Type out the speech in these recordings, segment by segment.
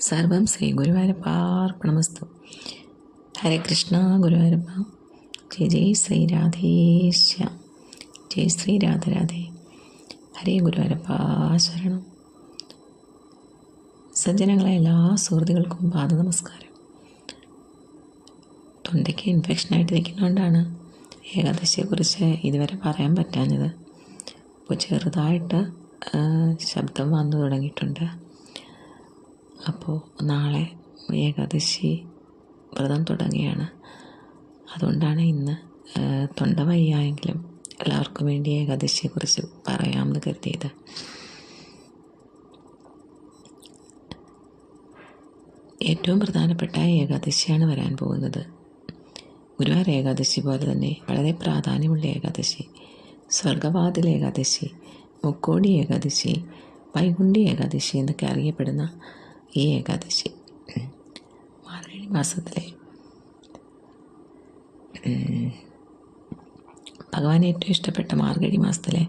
സർവം ശ്രീ ഗുരുവായൂരപ്പാർപ്പണമസ്തു ഹരേ കൃഷ്ണ ഗുരുവായൂരപ്പ. ജയ ജയ് ശ്രീ രാധേശ്യ. ജയ് ശ്രീ രാധരാധേ ഹരേ ഗുരുവായൂരപ്പ ശരണം. സജ്ജനങ്ങളെ എല്ലാ സുഹൃത്തുക്കൾക്കും പാദ നമസ്കാരം. തൊണ്ടയ്ക്ക് ഇൻഫെക്ഷൻ ഇൻഫെക്ഷനായിട്ട് നിൽക്കുന്നതുകൊണ്ടാണ് ഏകാദശിയെക്കുറിച്ച് ഇതുവരെ പറയാൻ പറ്റാഞ്ഞത്. അപ്പോൾ ചെറുതായിട്ട് ശബ്ദം വന്നു തുടങ്ങിയിട്ടുണ്ട്. അപ്പോൾ നാളെ ഏകാദശി വ്രതം തുടങ്ങിയാണ് അതുകൊണ്ടാണ് ഇന്ന് തൊണ്ട വയ്യായെങ്കിലും എല്ലാവർക്കും വേണ്ടി ഏകാദശിയെക്കുറിച്ച് പറയാമെന്ന് കരുതിയത്. ഏറ്റവും പ്രധാനപ്പെട്ട ഏകാദശിയാണ് വരാൻ പോകുന്നത്. ഗുരുവായൂർ ഏകാദശി പോലെ തന്നെ വളരെ പ്രാധാന്യമുള്ള ഏകാദശി. സ്വർഗവാതിൽ ഏകാദശി മുക്കോടി ഏകാദശി വൈകുണ്ഠി ഏകാദശി എന്നൊക്കെ അറിയപ്പെടുന്ന ഈ ഏകാദശി. മാർഗഴി മാസത്തിലെ ഭഗവാൻ ഏറ്റവും ഇഷ്ടപ്പെട്ട മാർഗഴി മാസത്തിലെ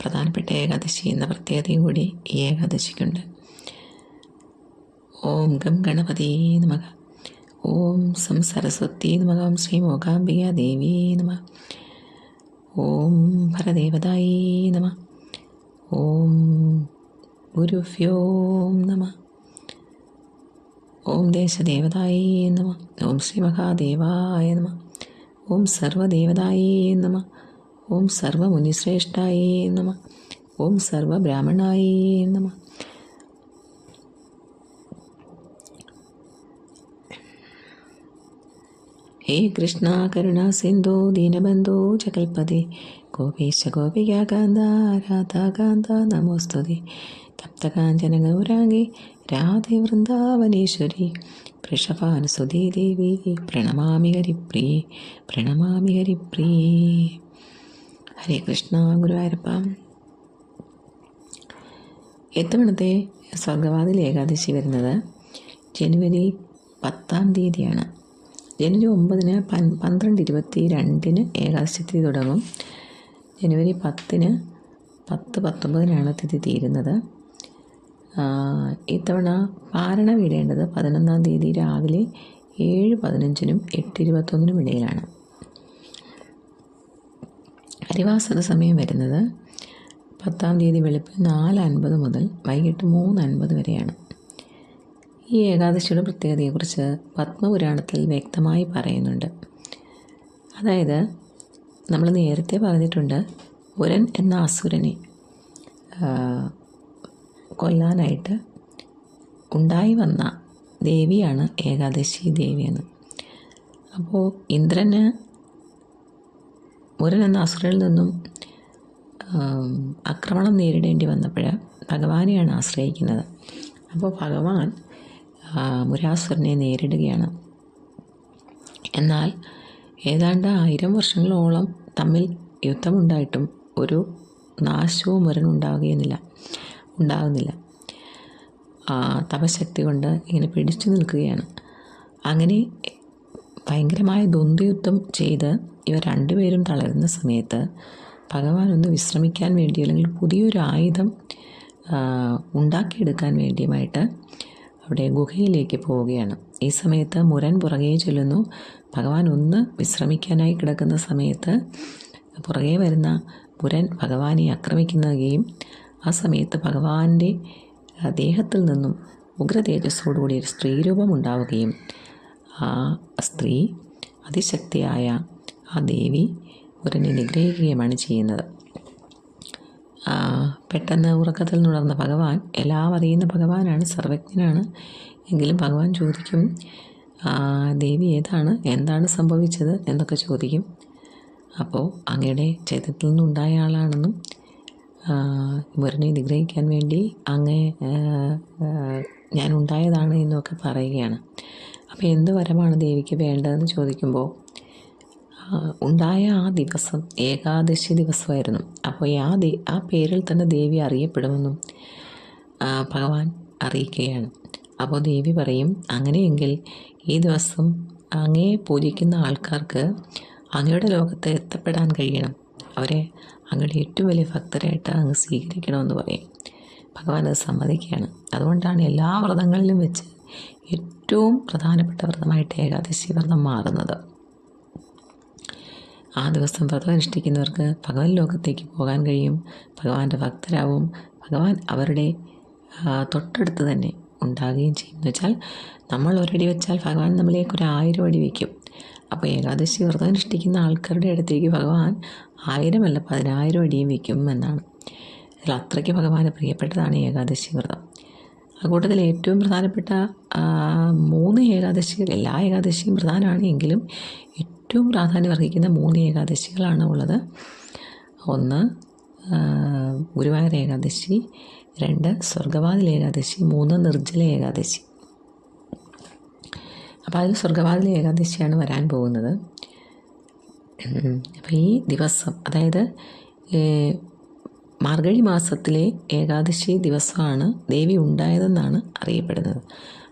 പ്രധാനപ്പെട്ട ഏകാദശി എന്ന പ്രത്യേകതയും കൂടി ഈ ഏകാദശിക്കുണ്ട്. ഓം ഗം ഗണപതി നമക ഓം സം സരസ്വതി നമക ഓം ശ്രീ മൂകാംബിക ദേവി നമ. ഓം ഭരദേവതായി നമ. ഓം ഗുരുഭ്യോം നമ. ഓം ദേശദേവതായി നമ. ഓം ശ്രീ മഹാദേവായ നമ. ഓം സർവദേവതായി നമ. ഓം സർവമുനിശ്രേഷ്ഠായി നമ. ഓം സർവബ്രാഹ്മണായി നമ. ഹേ കൃഷ്ണ കരുണ സിന്ധു ദീനബന്ധു ചകൽപതി ഗോപീശ ഗോപികാന്ത രാധാകാന്ത നമോസ്തുതി തപ്തകാഞ്ചന ഗൗരാംഗി രാധേ വൃന്ദാവനേശ്വരി വൃഷഭാനുസുധീ ദേവി പ്രണമാമി ഹരിപ്രിയേ പ്രണമാമി ഹരിപ്രിയേ. ഹരേ കൃഷ്ണ ഗുരുവായൂരപ്പ. എത്തവണത്തെ സ്വർഗവാതിൽ ഏകാദശി വരുന്നത് ജനുവരി പത്താം തീയതിയാണ്. ജനുവരി ഒമ്പതിന് പൻ പന്ത്രണ്ട് ഇരുപത്തി രണ്ടിന് ഏകാദശി തിഥി തുടങ്ങും. ജനുവരി പത്തിന് പത്ത് പത്തൊമ്പതിനാണ് തിഥി തീരുന്നത്. ഇത്തവണ പാരണ വീടേണ്ടത് പതിനൊന്നാം തീയതി രാവിലെ ഏഴ് പതിനഞ്ചിനും എട്ട് ഇരുപത്തൊന്നിനും ഇടയിലാണ്. അരിവാസത സമയം വരുന്നത് പത്താം തീയതി വെളുപ്പ് നാല് അൻപത് മുതൽ വൈകിട്ട് മൂന്ന് അൻപത് വരെയാണ്. ഈ ഏകാദശിയുടെ പ്രത്യേകതയെക്കുറിച്ച് പത്മപുരാണത്തിൽ വ്യക്തമായി പറയുന്നുണ്ട്. അതായത് നമ്മൾ നേരത്തെ പറഞ്ഞിട്ടുണ്ട് പുരൻ എന്ന അസുരനെ കൊല്ലാനായിട്ട് ഉണ്ടായി വന്ന ദേവിയാണ് ഏകാദശി ദേവിയെന്ന് അപ്പോൾ ഇന്ദ്രന് മുരൻ എന്ന അസുരനിൽ നിന്നും ആക്രമണം നേരിടേണ്ടി വന്നപ്പോൾ ഭഗവാനെയാണ് ആശ്രയിക്കുന്നത്. അപ്പോൾ ഭഗവാൻ മുരാസുരനെ നേരിടുകയാണ്. എന്നാൽ ഏതാണ്ട് ആയിരം വർഷങ്ങളോളം തമ്മിൽ യുദ്ധമുണ്ടായിട്ടും ഒരു നാശവും മുരനുണ്ടാകുകയെന്നില്ല ഉണ്ടാകുന്നില്ല. തപശക്തി കൊണ്ട് ഇങ്ങനെ പിടിച്ചു നിൽക്കുകയാണ്. അങ്ങനെ ഭയങ്കരമായ ദ്വന്ദ്യുദ്ധം ചെയ്ത് ഇവർ രണ്ടുപേരും തളരുന്ന സമയത്ത് ഭഗവാൻ ഒന്ന് വിശ്രമിക്കാൻ വേണ്ടി അല്ലെങ്കിൽ പുതിയൊരു ആയുധം ഉണ്ടാക്കിയെടുക്കാൻ വേണ്ടിയുമായിട്ട് അവിടെ ഗുഹയിലേക്ക് പോവുകയാണ്. ഈ സമയത്ത് മുരൻ പുറകെ ചെല്ലുന്നു. ഭഗവാൻ ഒന്ന് വിശ്രമിക്കാനായി കിടക്കുന്ന സമയത്ത് പുറകെ വരുന്ന മുരൻ ഭഗവാനെ ആക്രമിക്കുകയും ആ സമയത്ത് ഭഗവാന്റെ ദേഹത്തിൽ നിന്നും ഉഗ്രതേജസ്സോടുകൂടി ഒരു സ്ത്രീരൂപം ഉണ്ടാവുകയും ആ സ്ത്രീ അതിശക്തിയായ ആ ദേവി ഉരനെ നിഗ്രഹിക്കുകയുമാണ് ചെയ്യുന്നത്. പെട്ടെന്ന് ഉറക്കത്തിൽ നിന്നുണർന്ന ഭഗവാൻ എല്ലാം അറിയുന്ന ഭഗവാനാണ് സർവജ്ഞനാണ്. എങ്കിലും ഭഗവാൻ ചോദിക്കും ദേവി ഏതാണ് എന്താണ് സംഭവിച്ചത് എന്നൊക്കെ ചോദിക്കും. അപ്പോൾ അങ്ങയുടെ ചൈതന്യത്തിൽ നിന്നുണ്ടായ ആളാണെന്നും മുരനെ നിഗ്രഹിക്കാൻ വേണ്ടി അങ്ങേ ഞാൻ ഉണ്ടായതാണ് എന്നൊക്കെ പറയുകയാണ്. അപ്പോൾ എന്ത് വരമാണ് ദേവിക്ക് വേണ്ടതെന്ന് ചോദിക്കുമ്പോൾ ഉണ്ടായ ആ ദിവസം ഏകാദശി ദിവസമായിരുന്നു. അപ്പോൾ ആ ദേ ആ പേരിൽ തന്നെ ദേവി അറിയപ്പെടുമെന്നും ഭഗവാൻ അറിയിക്കുകയാണ്. അപ്പോൾ ദേവി പറയും അങ്ങനെയെങ്കിൽ ഈ ദിവസം അങ്ങയെ പൂജിക്കുന്ന ആൾക്കാർക്ക് അങ്ങയുടെ ലോകത്ത് എത്തപ്പെടാൻ കഴിയണം. അവരെ അങ്ങയുടെ ഏറ്റവും വലിയ ഭക്തരായിട്ട് അങ്ങ് സ്വീകരിക്കണമെന്ന് പറയും. ഭഗവാൻ അത് സമ്മതിക്കുകയാണ്. അതുകൊണ്ടാണ് എല്ലാ വ്രതങ്ങളിലും വെച്ച് ഏറ്റവും പ്രധാനപ്പെട്ട വ്രതമായിട്ട് ഏകാദശി വ്രതം മാറുന്നത്. ആ ദിവസം വ്രതം അനുഷ്ഠിക്കുന്നവർക്ക് ഭഗവൻ ലോകത്തേക്ക് പോകാൻ കഴിയും. ഭഗവാന്റെ ഭക്തരാവും. ഭഗവാൻ അവരുടെ തൊട്ടടുത്ത് തന്നെ ഉണ്ടാകുകയും ചെയ്യും. എന്ന് വെച്ചാൽ നമ്മൾ ഒരടി വെച്ചാൽ ഭഗവാൻ നമ്മളിലേക്ക് ഒരു ആയിരം അടി വയ്ക്കും. അപ്പോൾ ഏകാദശി വ്രതം അനുഷ്ഠിക്കുന്ന ആൾക്കാരുടെ അടുത്തേക്ക് ഭഗവാൻ ആയിരമല്ല പതിനായിരം അടിയും വയ്ക്കും എന്നാണ്. അതിൽ അത്രയ്ക്ക് ഭഗവാന് പ്രിയപ്പെട്ടതാണ് ഏകാദശി വ്രതം. ആ കൂട്ടത്തിൽ ഏറ്റവും പ്രധാനപ്പെട്ട മൂന്ന് ഏകാദശികൾ എല്ലാ ഏകാദശിയും പ്രധാനമാണ് എങ്കിലും ഏറ്റവും പ്രാധാന്യം അർഹിക്കുന്ന മൂന്ന് ഏകാദശികളാണ് ഉള്ളത്. ഒന്ന് ഗുരുവായൂർ ഏകാദശി രണ്ട് സ്വർഗവാതിൽ ഏകാദശി മൂന്ന് നിർജല ഏകാദശി. അപ്പോൾ അതിൽ സ്വർഗവാതിൽ ഏകാദശിയാണ് വരാൻ പോകുന്നത്. അപ്പോൾ ഈ ദിവസം അതായത് മാർഗഴി മാസത്തിലെ ഏകാദശി ദിവസമാണ് ദേവി ഉണ്ടായതെന്നാണ് അറിയപ്പെടുന്നത്.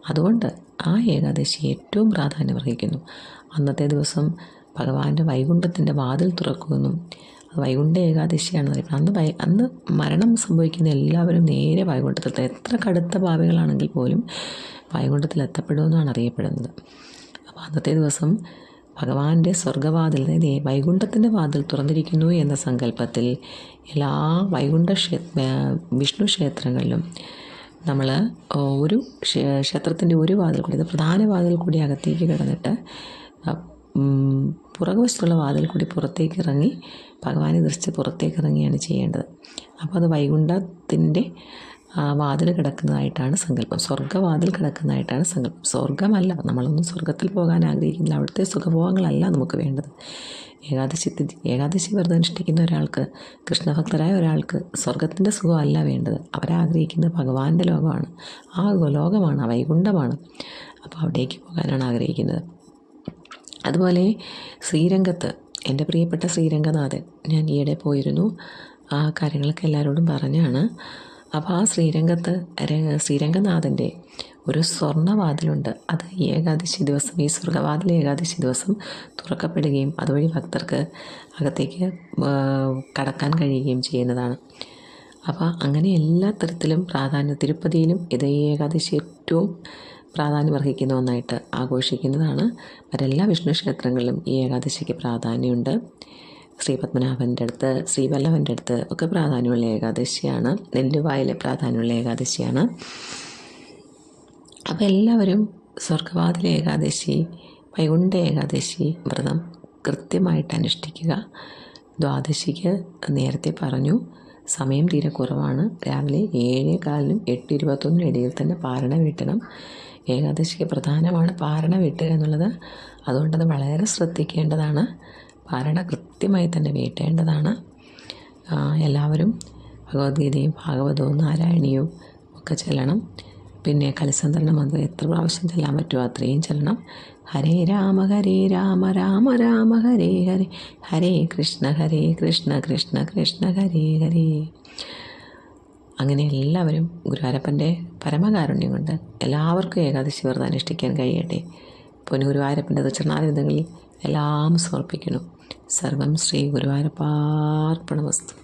അതുകൊണ്ട് ആ ഏകാദശി ഏറ്റവും പ്രാധാന്യം അർഹിക്കുന്നു. അന്നത്തെ ദിവസം ഭഗവാന്റെ വൈകുണ്ഠത്തിന്റെ വാതിൽ തുറക്കുമെന്നും അത് വൈകുണ്ഠ ഏകാദശിയാണ് അറിയപ്പെടുന്നത്. അന്ന് അന്ന് മരണം സംഭവിക്കുന്ന എല്ലാവരും നേരെ വൈകുണ്ഠത്തിൽ എത്ര കടുത്ത ഭാവികളാണെങ്കിൽ പോലും വൈകുണ്ഠത്തിൽ എത്തപ്പെടുമെന്നാണ് അറിയപ്പെടുന്നത്. അപ്പോൾ അന്നത്തെ ദിവസം ഭഗവാന്റെ ഈ വൈകുണ്ഠത്തിന്റെ വാതിൽ തുറന്നിരിക്കുന്നു എന്ന സങ്കല്പത്തിൽ എല്ലാ വൈകുണ്ഠ വിഷ്ണു ക്ഷേത്രങ്ങളിലും നമ്മൾ ഒരു ക്ഷേ- ക്ഷേത്രത്തിന്റെ ഒരു വാതിൽ കൂടി പ്രധാന വാതിൽ കൂടി അകത്തേക്ക് കിടന്നിട്ട് പുറകുവശത്തുള്ള വാതിൽ കൂടി പുറത്തേക്ക് ഇറങ്ങി ഭഗവാനെ ദർശിച്ച് പുറത്തേക്ക് ഇറങ്ങിയാണ് ചെയ്യേണ്ടത്. അപ്പോൾ അത് വൈകുണ്ഠത്തിന്റെ വാതിൽ കിടക്കുന്നതായിട്ടാണ് സങ്കല്പം. സ്വർഗവാതിൽ കിടക്കുന്നതായിട്ടാണ് സങ്കല്പം. സ്വർഗമല്ല നമ്മളൊന്നും സ്വർഗത്തിൽ പോകാൻ ആഗ്രഹിക്കുന്നില്ല. അവിടുത്തെ സുഖഭോഗങ്ങളല്ല നമുക്ക് വേണ്ടത്. ഏകാദശി ഏകാദശി വ്രതം അനുഷ്ഠിക്കുന്ന ഒരാൾക്ക് കൃഷ്ണഭക്തരായ ഒരാൾക്ക് സ്വർഗത്തിന്റെ സുഖമല്ല വേണ്ടത്. അവരാഗ്രഹിക്കുന്നത് ഭഗവാന്റെ ലോകമാണ്. ആ ലോകമാണ് വൈകുണ്ഠമാണ്. അപ്പോൾ അവിടേക്ക് പോകാനാണ് ആഗ്രഹിക്കുന്നത്. അതുപോലെ ശ്രീരംഗത്ത് എന്റെ പ്രിയപ്പെട്ട ശ്രീരംഗനാഥൻ ഞാൻ ഈയിടെ പോയിരുന്നു. ആ കാര്യങ്ങളൊക്കെ എല്ലാവരോടും പറഞ്ഞാണ്. അപ്പോൾ ആ ശ്രീരംഗത്ത് ശ്രീരംഗനാഥന്റെ ഒരു സ്വർണവാതിലുണ്ട് അത് ഏകാദശി ദിവസം ഈ സ്വർഗവാതിൽ ഏകാദശി ദിവസം തുറക്കപ്പെടുകയും അതുവഴി ഭക്തർക്ക് അകത്തേക്ക് കടക്കാൻ കഴിയുകയും ചെയ്യുന്നതാണ്. അപ്പോൾ അങ്ങനെ എല്ലാ തരത്തിലും പ്രാധാന്യം തിരുപ്പതിയിലും ഇത് ഏകാദശി ഏറ്റവും പ്രാധാന്യം അർഹിക്കുന്ന ഒന്നായിട്ട് ആഘോഷിക്കുന്നതാണ്. മറ്റെല്ലാ വിഷ്ണു ക്ഷേത്രങ്ങളിലും ഈ ഏകാദശിക്ക് പ്രാധാന്യമുണ്ട്. ശ്രീ പത്മനാഭന്റെ അടുത്ത് ശ്രീവല്ലഭന്റെ അടുത്ത് ഒക്കെ പ്രാധാന്യമുള്ള ഏകാദശിയാണ്. നെല്ലുവായിലെ പ്രാധാന്യമുള്ള ഏകാദശിയാണ്. അപ്പോൾ എല്ലാവരും സ്വർഗവാതിലെ ഏകാദശി വൈകുണ്ഠ ഏകാദശി വ്രതം കൃത്യമായിട്ട് അനുഷ്ഠിക്കുക. ദ്വാദശിക്ക് നേരത്തെ പറഞ്ഞു സമയം തീരെ കുറവാണ്. രാവിലെ ഏഴേ കാലിനും എട്ട് ഇരുപത്തൊന്നിനും ഇടയിൽ തന്നെ പാരണ വീട്ടണം. ഏകാദശിക്ക് പ്രധാനമാണ് പാരണ വീട്ടുക എന്നുള്ളത്. അതുകൊണ്ടത് വളരെ ശ്രദ്ധിക്കേണ്ടതാണ്. പാരണ കൃത്യമായി തന്നെ വീട്ടേണ്ടതാണ്. എല്ലാവരും ഭഗവത്ഗീതയും ഭാഗവതവും നാരായണീയവും ഒക്കെ ചെല്ലണം. പിന്നെ കലസന്ദ്രനം മന്ത്രം എത്ര പ്രാവശ്യം ചെല്ലാൻ പറ്റുമോ അത്രയും ചെല്ലണം. ഹരേ രാമ ഹരേ രാമ രാമ രാമ ഹരേ ഹരേ. ഹരേ കൃഷ്ണ ഹരേ കൃഷ്ണ കൃഷ്ണ കൃഷ്ണ ഹരേ ഹരേ. അങ്ങനെ എല്ലാവരും ഗുരുവായൂരപ്പന്റെ പരമകാരുണ്യം കൊണ്ട് എല്ലാവർക്കും ഏകാദശി വ്രതം അനുഷ്ഠിക്കാൻ കഴിയട്ടെ. പൊന്നു ഗുരുവായൂരപ്പന്റെ ദക്ഷിണാരവിധങ്ങളിൽ എല്ലാം സമർപ്പിക്കുന്നു. സർവം ശ്രീ ഗുരുവായൂരപ്പാർപ്പണമസ്തു